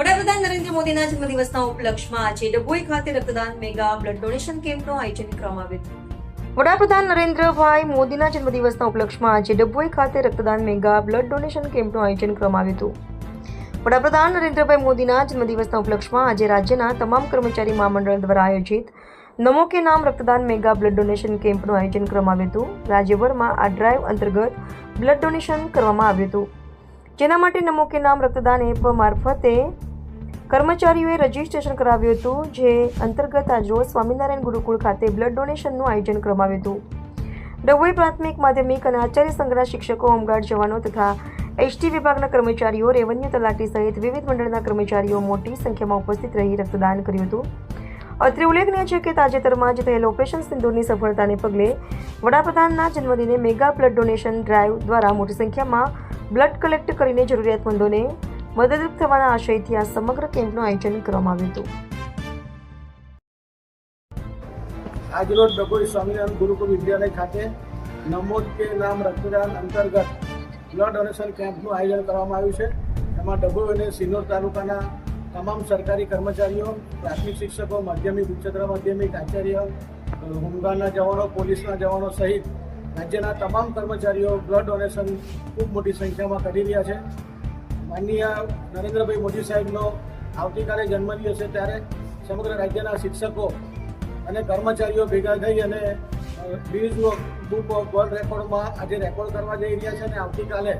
વડાપ્રધાન નરેન્દ્ર મોદીના જન્મદિવસના ઉપલક્ષમાં આજે ડભોઈ ખાતે રક્તદાન મેગા બ્લડ ડોનેશન કેમ્પનું આયોજન કરવામાં આવ્યું હતું. વડાપ્રધાન નરેન્દ્રભાઈ મોદીના જન્મદિવસના ઉપલક્ષમાં આજે ડભોઈ ખાતે રક્તદાન મેગા બ્લડ ડોનેશન કેમ્પનું આયોજન કરવામાં આવ્યું હતું. વડાપ્રધાન નરેન્દ્રભાઈ મોદીના જન્મદિવસના ઉપલક્ષમાં આજે રાજ્યના તમામ કર્મચારી મહામંડળ દ્વારા આયોજિત નમો કે નામ રક્તદાન મેગા બ્લડ ડોનેશન કેમ્પનું આયોજન કરવામાં આવ્યું હતું. રાજ્યભરમાં આ ડ્રાઈવ અંતર્ગત બ્લડ ડોનેશન કરવામાં આવ્યું હતું. જેના માટે નમો કે નામ રક્તદાન એપ મારફતે કર્મચારીઓએ રજીસ્ટ્રેશન કરાવ્યું હતું, જે અંતર્ગત આજરોજ સ્વામિનારાયણ ગુરુકુળ ખાતે બ્લડ ડોનેશનનું આયોજન કરવામાં આવ્યું હતું. ડભોઈ પ્રાથમિક માધ્યમિક અને આચાર્ય સંઘના શિક્ષકો, હોમગાર્ડ જવાનો તથા એસટી વિભાગના કર્મચારીઓ, રેવન્યુ તલાટી સહિત વિવિધ મંડળના કર્મચારીઓ મોટી સંખ્યામાં ઉપસ્થિત રહી રક્તદાન કર્યું હતું. અત્રે ઉલ્લેખનીય છે કે તાજેતરમાં જ થયેલ ઓપરેશન સિંદૂરની સફળતાને પગલે વડાપ્રધાનના જન્મદિને મેગા બ્લડ ડોનેશન ડ્રાઈવ દ્વારા મોટી સંખ્યામાં બ્લડ કલેક્ટ કરીને જરૂરિયાતમંદોને મદદરૂપ થવાના આશયથી આ સમગ્ર કેમ્પનું આયોજન કરવામાં આવ્યું હતું. આજરોજ ડભોઈ સ્વામિનારાયણ ગુરુકુળ વિદ્યાલય ખાતે નમોદ કે નામ રક્તદાન અંતર્ગત બ્લડ ડોનેશન કેમ્પનું આયોજન કરવામાં આવ્યું છે. એમાં ડભોઈ અને સિન્નોર તાલુકાના તમામ સરકારી કર્મચારીઓ, પ્રાથમિક શિક્ષકો, માધ્યમિક ઉચ્ચતર માધ્યમિક આચાર્ય, હોમગાર્ડના જવાનો, પોલીસના જવાનો સહિત રાજ્યના તમામ કર્મચારીઓ બ્લડ ડોનેશન ખૂબ મોટી સંખ્યામાં કરી રહ્યા છે. માનનીય નરેન્દ્રભાઈ મોદી સાહેબનો આવતીકાલે જન્મદિવસ છે ત્યારે સમગ્ર રાજ્યના શિક્ષકો અને કર્મચારીઓ ભેગા થઈ અને ગિનિઝ બુક ઓફ વર્લ્ડ રેકોર્ડમાં આજે રેકોર્ડ કરવા જઈ રહ્યા છે અને આવતીકાલે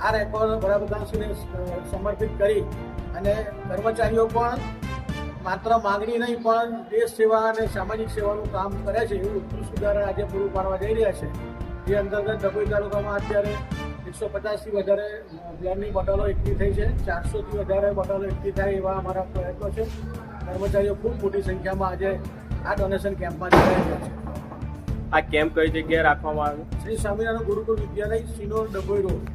આ રેકોર્ડ વડાપ્રધાનશ્રીને સમર્પિત કરી અને કર્મચારીઓ પણ માત્ર માગણી નહીં, પણ દેશ સેવા અને સામાજિક સેવાનું કામ કરે છે એવું ઉત્કૃષ્ટ ઉદાહરણ આજે પૂરું પાડવા જઈ રહ્યા છે. જે અંતર્ગત ડભોઈ તાલુકામાં અત્યારે એકસો પચાસથી વધારે બ્લડની બોટલો એકઠી થઈ છે. ચારસોથી વધારે બોટલો એકઠી થાય એવા અમારા પ્રયત્નો છે. કર્મચારીઓ ખૂબ મોટી સંખ્યામાં આજે આ ડોનેશન કેમ્પમાં જોડાયા છે. આ કેમ્પ કઈ જગ્યાએ રાખવામાં આવ્યો? શ્રી સ્વામિનારાયણ ગુરુકુળ વિદ્યાલય સિનોર ડભોઈ રોડ.